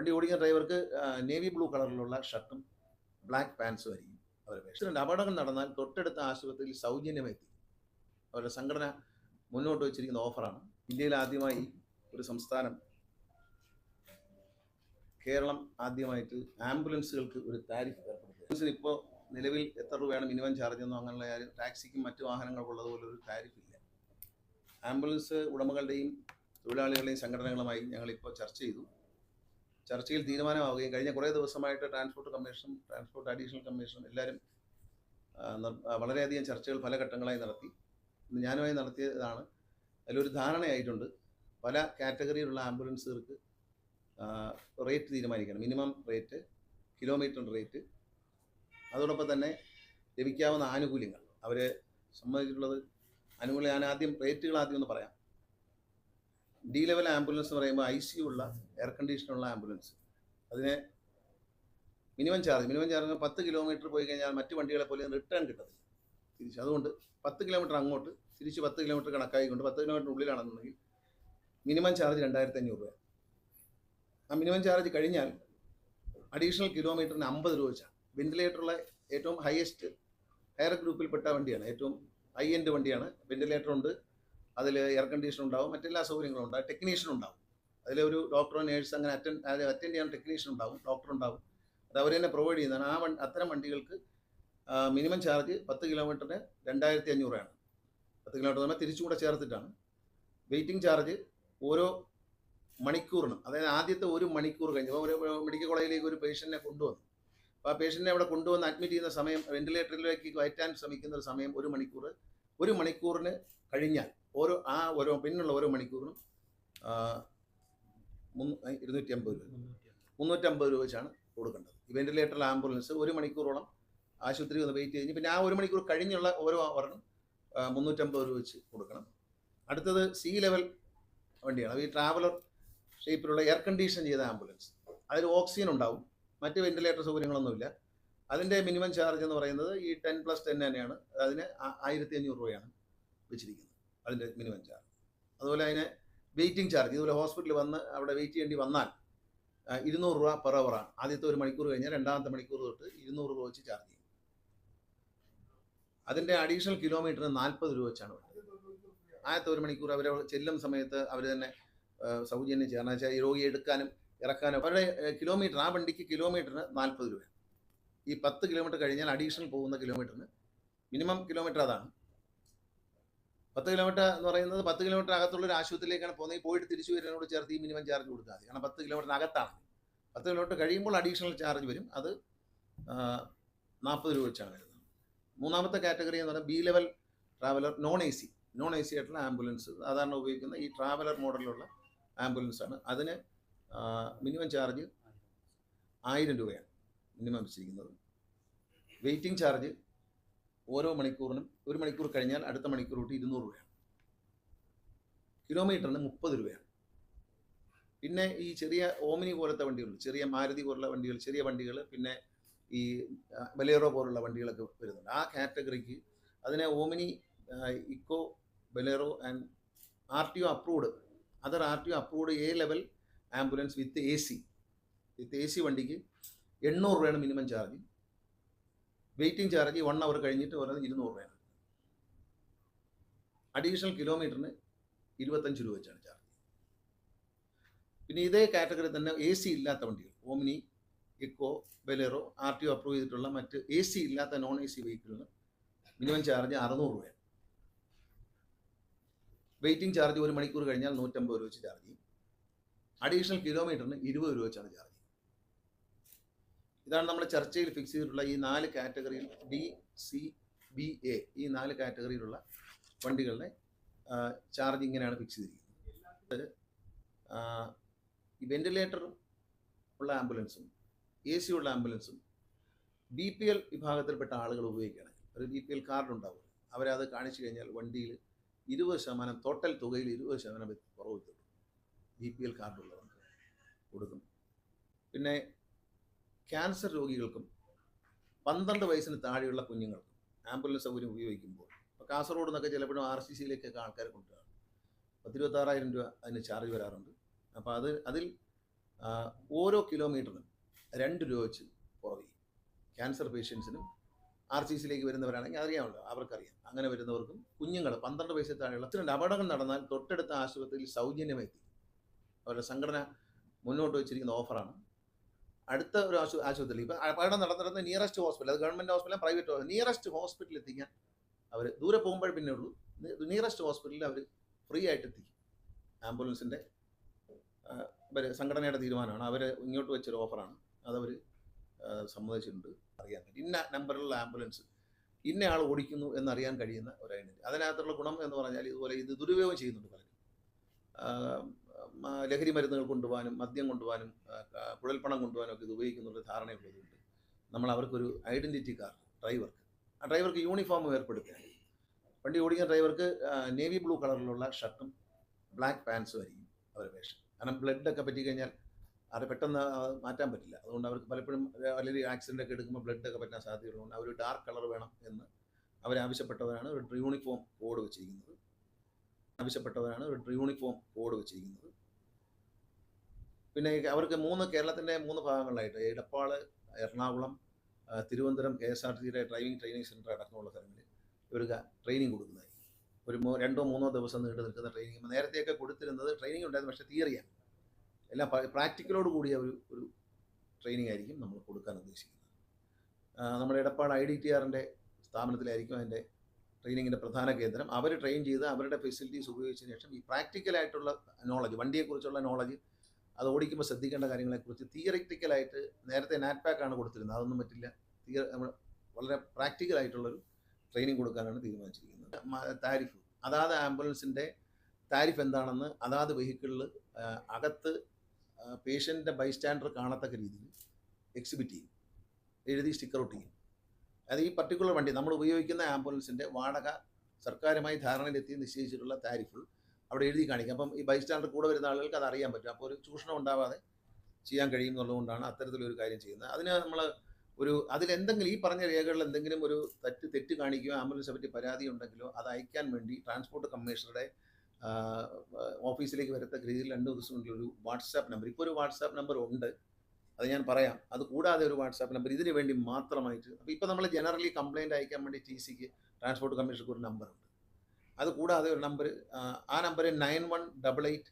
വണ്ടി ഓടിക്കുന്ന ഡ്രൈവർക്ക് നേവി ബ്ലൂ കളറിലുള്ള ഷർട്ടും ബ്ലാക്ക് പാൻസും ആയിരിക്കും അവരുടെ പേഷ്യന്റ് അപകടങ്ങൾ നടന്നാൽ തൊട്ടടുത്ത ആശുപത്രിയിൽ സൗജന്യമെത്തി അവരുടെ സംഘടന മുന്നോട്ട് വെച്ചിരിക്കുന്ന ഓഫറാണ്. ഇന്ത്യയിൽ ആദ്യമായി ഒരു സംസ്ഥാനം കേരളം ആദ്യമായിട്ട് ആംബുലൻസുകൾക്ക് ഒരു താരിഫ് ഏർപ്പെടുത്തി ഇപ്പോൾ നിലവിൽ എത്ര രൂപയാണ് മിനിമം ചാർജ് എന്നോ അങ്ങനെയുള്ള കാര്യം ടാക്സിക്കും മറ്റു വാഹനങ്ങൾക്കുള്ളതുപോലെ ഒരു താരിഫ് ഇല്ല ആംബുലൻസ് ഉടമകളുടെയും തൊഴിലാളികളുടെയും സംഘടനകളുമായി ഞങ്ങളിപ്പോൾ ചർച്ച ചെയ്തു. ചർച്ചയിൽ തീരുമാനമാവുകയും കഴിഞ്ഞ കുറേ ദിവസമായിട്ട് transport commission transport additional commission എല്ലാവരും വളരെയധികം ചർച്ചകൾ പല ഘട്ടങ്ങളായി നടത്തി. ഞാനുമായി നടത്തിയതാണ്. അതിലൊരു ധാരണയായിട്ടുണ്ട്. പല കാറ്റഗറിയിലുള്ള ആംബുലൻസുകൾക്ക് റേറ്റ് തീരുമാനിക്കണം. Minimum rate kilometre rate. അതോടൊപ്പം തന്നെ ലഭിക്കാവുന്ന ആനുകൂല്യങ്ങൾ. അവരെ സംബന്ധിച്ചിട്ടുള്ളത് ആനുകൂല്യം ഞാൻ ആദ്യം റേറ്റുകൾ ആദ്യം ഒന്ന് പറയാം. ഡി ലെവൽ ആംബുലൻസ് എന്ന് പറയുമ്പോൾ ഐ സി ഉള്ള എയർ കണ്ടീഷനുള്ള ആംബുലൻസ്. അതിന് മിനിമം ചാർജ് മിനിമം ചാർജ് പത്ത് കിലോമീറ്റർ പോയി കഴിഞ്ഞാൽ മറ്റു വണ്ടികളെ പോലെ റിട്ടേൺ കിട്ടത്തില്ല. തിരിച്ച് അതുകൊണ്ട് പത്ത് കിലോമീറ്റർ അങ്ങോട്ട് തിരിച്ച് പത്ത് കിലോമീറ്റർ കണക്കായിക്കൊണ്ട് പത്ത് കിലോമീറ്റർ ഉള്ളിലാണെന്നുണ്ടെങ്കിൽ മിനിമം ചാർജ് രണ്ടായിരത്തി അഞ്ഞൂറ് രൂപ ആ മിനിമം ചാർജ് കഴിഞ്ഞാൽ അഡീഷണൽ കിലോമീറ്ററിന് അമ്പത് രൂപ വെച്ചാണ്. വെന്റിലേറ്ററുള്ള ഏറ്റവും ഹയസ്റ്റ് ഹയർ ഗ്രൂപ്പിൽപ്പെട്ട വണ്ടിയാണ്. ഏറ്റവും ഹൈ എൻഡ് വണ്ടിയാണ്. വെന്റിലേറ്റർ ഉണ്ട് അതിൽ എയർ കണ്ടീഷൻ ഉണ്ടാവും മറ്റെല്ലാ സൗകര്യങ്ങളും ഉണ്ടാവും. ടെക്നീഷ്യൻ ഉണ്ടാവും. അതിൽ ഒരു ഡോക്ടറോ നേഴ്സ് അങ്ങനെ അറ്റൻഡ് അറ്റൻഡ് ചെയ്യാൻ ടെക്നീഷ്യൻ ഉണ്ടാവും ഡോക്ടർ ഉണ്ടാവും. അത് അവർ തന്നെ പ്രൊവൈഡ് ചെയ്യുന്നതാണ്. ആ വണ്ടി അത്തരം വണ്ടികൾക്ക് മിനിമം ചാർജ് പത്ത് കിലോമീറ്ററിന് രണ്ടായിരത്തി അഞ്ഞൂറാണ് പത്ത് കിലോമീറ്റർ നമ്മൾ തിരിച്ചും ചേർത്തിട്ടാണ്. വെയിറ്റിംഗ് ചാർജ് ഓരോ മണിക്കൂറിനും അതായത് ആദ്യത്തെ ഒരു മണിക്കൂർ കഴിഞ്ഞ് ഒരു മെഡിക്കൽ കോളേജിലേക്ക് ഒരു പേഷ്യന്റിനെ കൊണ്ടുവന്നു. അപ്പോൾ ആ പേഷ്യന്റിനെ അവിടെ കൊണ്ടുവന്ന് അഡ്മിറ്റ് ചെയ്യുന്ന സമയം വെന്റിലേറ്ററിലേക്ക് കയറ്റാൻ ശ്രമിക്കുന്ന ഒരു സമയം ഒരു മണിക്കൂർ ഒരു മണിക്കൂറിന് കഴിഞ്ഞാൽ ഓരോ ആ ഓരോ പിന്നുള്ള ഓരോ മണിക്കൂറിനും ഇരുന്നൂറ്റി അമ്പത് രൂപ. മുന്നൂറ്റമ്പത് രൂപ വെച്ചാണ് കൊടുക്കേണ്ടത്. വെന്റിലേറ്ററിൽ ആംബുലൻസ് ഒരു മണിക്കൂറോളം ആശുപത്രി ഒന്ന് വെയിറ്റ് കഴിഞ്ഞ് പിന്നെ ആ ഒരു മണിക്കൂർ കഴിഞ്ഞുള്ള ഓരോ അവറിനും മുന്നൂറ്റമ്പത് രൂപ വെച്ച് കൊടുക്കണം. അടുത്തത് സി ലെവൽ വണ്ടിയാണ് ഈ ട്രാവലർ ഷേപ്പിലുള്ള എയർ കണ്ടീഷൻ ചെയ്ത ആംബുലൻസ്. അതിൽ ഓക്സിജൻ ഉണ്ടാവും. മറ്റ് വെന്റിലേറ്റർ സൗകര്യങ്ങളൊന്നുമില്ല. അതിന്റെ മിനിമം ചാർജ് എന്ന് പറയുന്നത് ഈ ടെൻ പ്ലസ് ടെൻ തന്നെയാണ്. അതിന് ആയിരത്തി അഞ്ഞൂറ് രൂപയാണ് വെച്ചിരിക്കുന്നത്. അതിന്റെ മിനിമം ചാർജ് അതുപോലെ അതിനെ വെയിറ്റിംഗ് ചാർജ് ഇതുപോലെ ഹോസ്പിറ്റലിൽ വന്ന് അവിടെ വെയിറ്റ് ചെയ്യേണ്ടി വന്നാൽ ഇരുന്നൂറ് രൂപ പെർ അവറാണ് ആദ്യത്തെ ഒരു മണിക്കൂർ കഴിഞ്ഞാൽ രണ്ടാമത്തെ മണിക്കൂർ തൊട്ട് ഇരുന്നൂറ് രൂപ വെച്ച് ചാർജ് ചെയ്യും. അതിന്റെ അഡീഷണൽ കിലോമീറ്ററിന് നാൽപ്പത് രൂപ വെച്ചാണ് വേണ്ടത്. ആദ്യത്തെ ഒരു മണിക്കൂർ അവർ ചെല്ലും സമയത്ത് അവർ തന്നെ സൗജന്യം ചെയ്യണം വെച്ചാൽ ഈ രോഗി എടുക്കാനും ഇറക്കാനും അവരുടെ കിലോമീറ്റർ ആ വണ്ടിക്ക് കിലോമീറ്ററിന് നാൽപ്പത് രൂപ ഈ പത്ത് കിലോമീറ്റർ കഴിഞ്ഞാൽ അഡീഷണൽ പോകുന്ന കിലോമീറ്ററിന് മിനിമം കിലോമീറ്റർ അതാണ്. പത്ത് കിലോമീറ്റർ എന്ന് പറയുന്നത് പത്ത് കിലോമീറ്റർ അകത്തുള്ള ഒരു ആശുപത്രിയിലേക്കാണ് പോകുന്നത്. പോയിട്ട് തിരിച്ചു വരുന്നതിനോട് ചേർത്ത് ഈ മിനിമം ചാർജ് കൊടുത്താൽ കാരണം പത്ത് കിലോമീറ്റർ അകത്താണ്. പത്ത് കിലോമീറ്റർ കഴിയുമ്പോൾ അഡീഷണൽ ചാർജ് വരും. അത് നാൽപ്പത് രൂപ വെച്ചാണ് വരുന്നത്. മൂന്നാമത്തെ കാറ്റഗറി എന്ന് പറയുന്നത് B level traveller non A C non A C ആയിട്ടുള്ള ആംബുലൻസ്. സാധാരണ ഉപയോഗിക്കുന്ന ഈ ട്രാവലർ മോഡലിലുള്ള ആംബുലൻസ് ആണ്. അതിന് മിനിമം ചാർജ് ആയിരം രൂപയാണ്. മിനിമം വെച്ചിരിക്കുന്നത്. വെയിറ്റിംഗ് ചാർജ് ഓരോ മണിക്കൂറിനും ഒരു മണിക്കൂർ കഴിഞ്ഞാൽ അടുത്ത മണിക്കൂർ തൊട്ട് ഇരുന്നൂറ് രൂപയാണ്. കിലോമീറ്ററിന് മുപ്പത് രൂപയാണ്. പിന്നെ ഈ ചെറിയ ഓമിനി പോലത്തെ വണ്ടികൾ ചെറിയ മാരുതി പോലുള്ള വണ്ടികൾ ചെറിയ വണ്ടികൾ പിന്നെ ഈ ബലേറോ പോലുള്ള വണ്ടികളൊക്കെ വരുന്നുണ്ട്. ആ കാറ്റഗറിക്ക് അതിനെ Omni Eeco Bolero and R T O approved other R T O approved A level ambulance with A C. With A C വണ്ടിക്ക് എണ്ണൂറ് രൂപയാണ് minimum charge. Waiting charge one hour കഴിഞ്ഞിട്ട് പറയുന്നത് ഇരുന്നൂറ് രൂപയാണ്. അഡീഷണൽ കിലോമീറ്ററിന് ഇരുപത്തഞ്ച് രൂപ വെച്ചാണ് ചാർജ്. പിന്നെ ഇതേ കാറ്റഗറി തന്നെ എ സി ഇല്ലാത്ത വണ്ടികൾ Omni Eeco Bolero R T O approve ചെയ്തിട്ടുള്ള മറ്റ് എ സി ഇല്ലാത്ത നോൺ എ സി വെഹിക്കിളിന് മിനിമം ചാർജ് അറുന്നൂറ് രൂപയാണ്. വെയിറ്റിംഗ് ചാർജ് ഒരു മണിക്കൂർ കഴിഞ്ഞാൽ നൂറ്റമ്പത് രൂപ വെച്ച് ചാർജ് ചെയ്യും. അഡീഷണൽ കിലോമീറ്ററിന് ഇരുപത് രൂപ വെച്ചാണ് ചാർജ് ഇതാണ് നമ്മൾ ചർച്ചയിൽ ഫിക്സ് ചെയ്തിട്ടുള്ള ഈ നാല് കാറ്റഗറിയിൽ ഡി സി ബി എ ഈ നാല് കാറ്റഗറിയിലുള്ള വണ്ടികളുടെ ചാർജ് ഇങ്ങനെയാണ് ഫിക്സ് ചെയ്തിരിക്കുന്നത്. ഈ വെന്റിലേറ്റർ ഉള്ള ആംബുലൻസും എ സി ഉള്ള ആംബുലൻസും ബി പി എൽ വിഭാഗത്തിൽപ്പെട്ട ആളുകൾ ഉപയോഗിക്കുകയാണ് ഒരു ബി പി എൽ കാർഡ് ഉണ്ടാവും. അവരത് കാണിച്ചു കഴിഞ്ഞാൽ വണ്ടിയിൽ ഇരുപത് ശതമാനം ടോട്ടൽ തുകയിൽ ഇരുപത് ശതമാനം കുറവ് കിട്ടും. ബി പി എൽ കാർഡുള്ളവർക്ക് കൊടുക്കും. പിന്നെ ക്യാൻസർ രോഗികൾക്കും പന്ത്രണ്ട് വയസ്സിന് താഴെയുള്ള കുഞ്ഞുങ്ങൾക്കും ആംബുലൻസ് സൗകര്യം ഉപയോഗിക്കുമ്പോൾ ഇപ്പോൾ കാസർഗോഡ് നിന്നൊക്കെ ചിലപ്പോഴും ആർ സി സിയിലേക്കൊക്കെ ആൾക്കാരെ കൊണ്ടുവരാം. പത്തിരുപത്താറായിരം രൂപ അതിന് ചാർജ് വരാറുണ്ട്. അപ്പോൾ അത് അതിൽ ഓരോ കിലോമീറ്ററിനും രണ്ട് രൂപ വെച്ച് കുറവ് ചെയ്യും ക്യാൻസർ പേഷ്യൻസിനും ആർ സി സിയിലേക്ക് വരുന്നവരാണെങ്കിൽ അറിയാമല്ലോ അവർക്കറിയാം. അങ്ങനെ വരുന്നവർക്കും കുഞ്ഞുങ്ങൾ പന്ത്രണ്ട് വയസ്സിൽ താഴെയുള്ള അത്രയും അപകടങ്ങൾ നടന്നാൽ തൊട്ടടുത്ത ആശുപത്രിയിൽ സൗജന്യമായി എത്തി അവരുടെ സംഘടന മുന്നോട്ട് വെച്ചിരിക്കുന്ന ഓഫറാണ് അടുത്ത ഒരു ആശു ആശുപത്രിയിൽ ഇപ്പം അപകടം നടന്നിരുന്ന നിയറസ്റ്റ് ഹോസ്പിറ്റൽ അത് ഗവൺമെന്റ് ഹോസ്പിറ്റലും പ്രൈവറ്റ് ഹോസ്പിറ്റൽ നിയറസ്റ്റ് ഹോസ്പിറ്റലിൽ എത്തിക്കാൻ അവർ ദൂരെ പോകുമ്പോൾ പിന്നെ ഉള്ളൂ. നിയറസ്റ്റ് ഹോസ്പിറ്റലിൽ അവർ ഫ്രീ ആയിട്ട് എത്തിക്കും ആംബുലൻസിന്റെ അവർ സംഘടനയുടെ തീരുമാനമാണ്. അവർ ഇങ്ങോട്ട് വെച്ചൊരു ഓഫറാണ് അതവർ സമ്മതിച്ചിട്ടുണ്ട്. അറിയാൻ പറ്റും ഇന്ന നമ്പറിലുള്ള ആംബുലൻസ് ഇന്ന ആൾ ഓടിക്കുന്നു എന്നറിയാൻ കഴിയുന്ന ഒരു ഐഡന്റി അതിനകത്തുള്ള ഗുണം എന്ന് പറഞ്ഞാൽ ഇതുപോലെ ഇത് ദുരുപയോഗം ചെയ്യുന്നുണ്ട് പലരും. ലഹരി മരുന്നുകൾ കൊണ്ടുപോകാനും മദ്യം കൊണ്ടുപോകാനും കുഴൽപ്പണം കൊണ്ടുപോകാനും ഒക്കെ ഇത് ഉപയോഗിക്കുന്നുള്ള ധാരണയുള്ളതുകൊണ്ട് നമ്മൾ അവർക്കൊരു ഐഡന്റിറ്റി കാർഡ് ഡ്രൈവർക്ക്. ആ ഡ്രൈവർക്ക് യൂണിഫോം ഏർപ്പെടുത്തുക വണ്ടി ഓടിക്കുന്ന ഡ്രൈവർക്ക് നേവി ബ്ലൂ കളറിലുള്ള ഷർട്ടും ബ്ലാക്ക് പാൻസും ആയിരിക്കും അവരുടെ വേഷം. കാരണം ബ്ലഡൊക്കെ പറ്റി കഴിഞ്ഞാൽ അത് പെട്ടെന്ന് മാറ്റാൻ പറ്റില്ല. അതുകൊണ്ട് അവർക്ക് പലപ്പോഴും വലിയൊരു ആക്സിഡന്റ് ഒക്കെ എടുക്കുമ്പോൾ ബ്ലഡൊക്കെ പറ്റാൻ സാധ്യതയുള്ളതുകൊണ്ട് അവർ ഡാർക്ക് കളർ വേണം എന്ന് അവരാവശ്യപ്പെട്ടവരാണ്. ഒരു യൂണിഫോം കോഡ് വെച്ചിരിക്കുന്നത്. ആവശ്യപ്പെട്ടവരാണ്. ഒരു യൂണിഫോം കോഡ് വെച്ചിരിക്കുന്നത്. പിന്നെ അവർക്ക് മൂന്ന് കേരളത്തിന്റെ മൂന്ന് ഭാഗങ്ങളിലായിട്ട് Edappal Ernakulam Thiruvananthapuram K S R ടിയുടെ ഡ്രൈവിംഗ് ട്രെയിനിങ് സെന്റർ അടക്കമുള്ള സ്ഥലങ്ങളിൽ ഇവർക്ക് ട്രെയിനിങ് കൊടുക്കുന്നതായി. ഒരു രണ്ടോ മൂന്നോ ദിവസം നീണ്ടു നിൽക്കുന്ന ട്രെയിനിങ്. നേരത്തെയൊക്കെ കൊടുത്തിരുന്നത് ട്രെയിനിങ് ഉണ്ടായിരുന്നു. പക്ഷേ തിയറിയാണ് എല്ലാം പ്രാക്ടിക്കലോട് കൂടിയ ഒരു ഒരു ട്രെയിനിങ് ആയിരിക്കും നമ്മൾ കൊടുക്കാൻ ഉദ്ദേശിക്കുന്നത്. നമ്മുടെ ഇടപ്പാട് ഐ ഡി ടി ആറിന്റെ സ്ഥാപനത്തിലായിരിക്കും അതിന്റെ ട്രെയിനിങ്ങിന്റെ പ്രധാന കേന്ദ്രം. അവർ ട്രെയിൻ ചെയ്ത് അവരുടെ ഫെസിലിറ്റീസ് ഉപയോഗിച്ചതിന് ശേഷം ഈ പ്രാക്ടിക്കലായിട്ടുള്ള നോളജ് വണ്ടിയെക്കുറിച്ചുള്ള നോളജ് അത് ഓടിക്കുമ്പോൾ ശ്രദ്ധിക്കേണ്ട കാര്യങ്ങളെക്കുറിച്ച് തിയറിറ്റിക്കലായിട്ട് നേരത്തെ നാറ്റ്പാക്കാണ് കൊടുത്തിരുന്നത്. അതൊന്നും പറ്റില്ല. തിയ വളരെ പ്രാക്ടിക്കലായിട്ടുള്ളൊരു ട്രെയിനിങ് കൊടുക്കാനാണ് തീരുമാനിച്ചിരിക്കുന്നത്. താരിഫ്. അതാത് ആംബുലൻസിന്റെ താരിഫ് എന്താണെന്ന് അതാത് വെഹിക്കിളിൽ അകത്ത് പേഷ്യന്റെ ബൈസ്റ്റാൻഡർ കാണത്തക്ക രീതിയിൽ എക്സിബിറ്റ് ചെയ്യും. എഴുതി സ്റ്റിക്കർ ഒട്ടിക്കും. അത് ഈ പർട്ടിക്കുലർ വണ്ടി നമ്മൾ ഉപയോഗിക്കുന്ന ആംബുലൻസിന്റെ വാടക സർക്കാരുമായി ധാരണയിലെത്തി നിശ്ചയിച്ചിട്ടുള്ള താരിഫുൾ അവിടെ എഴുതി കാണിക്കും. അപ്പം ഈ ബൈസ്റ്റാൻഡർ കൂടെ വരുന്ന ആളുകൾക്ക് അത് അറിയാൻ പറ്റും. അപ്പോൾ ഒരു ചൂഷണം ഉണ്ടാവാതെ ചെയ്യാൻ കഴിയും എന്നുള്ളതുകൊണ്ടാണ് അത്തരത്തിലൊരു കാര്യം ചെയ്യുന്നത്. അതിന് നമ്മൾ ഒരു അതിലെന്തെങ്കിലും ഈ പറഞ്ഞ രേഖകളിൽ എന്തെങ്കിലും ഒരു തെറ്റ് തെറ്റ് കാണിക്കുകയോ ആംബുലൻസിനെ പറ്റി പരാതി ഉണ്ടെങ്കിലോ അത് അയക്കാൻ വേണ്ടി ട്രാൻസ്പോർട്ട് കമ്മീഷണറുടെ ഓഫീസിലേക്ക് വരത്തക്ക രീതിയിൽ രണ്ട് ദിവസം ഒരു വാട്സാപ്പ് നമ്പർ ഇപ്പോൾ ഒരു വാട്സാപ്പ് നമ്പർ ഉണ്ട്. അത് ഞാൻ പറയാം. അത് കൂടാതെ ഒരു വാട്സാപ്പ് നമ്പർ ഇതിന് വേണ്ടി മാത്രമായിട്ട് അപ്പോൾ ഇപ്പോൾ നമ്മൾ ജനറലി കംപ്ലയിന്റ് അയക്കാൻ വേണ്ടി ടി സിക്ക് ട്രാൻസ്പോർട്ട് കമ്മീഷണർക്ക് ഒരു നമ്പറുണ്ട് അത് കൂടാതെ ഒരു നമ്പർ ആ number nine one double eight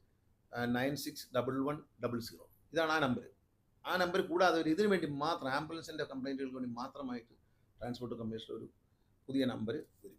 nine six double one double zero. ഇതാണ് ആ നമ്പർ ആ നമ്പർ കൂടാതെ ഒരു ഇതിനു വേണ്ടി മാത്രം ആംബുലൻസിന്റെ കംപ്ലയിന്റുകൾക്ക് വേണ്ടി മാത്രമായിട്ട് ട്രാൻസ്പോർട്ട് കമ്മീഷണർ ഒരു പുതിയ നമ്പർ വരും.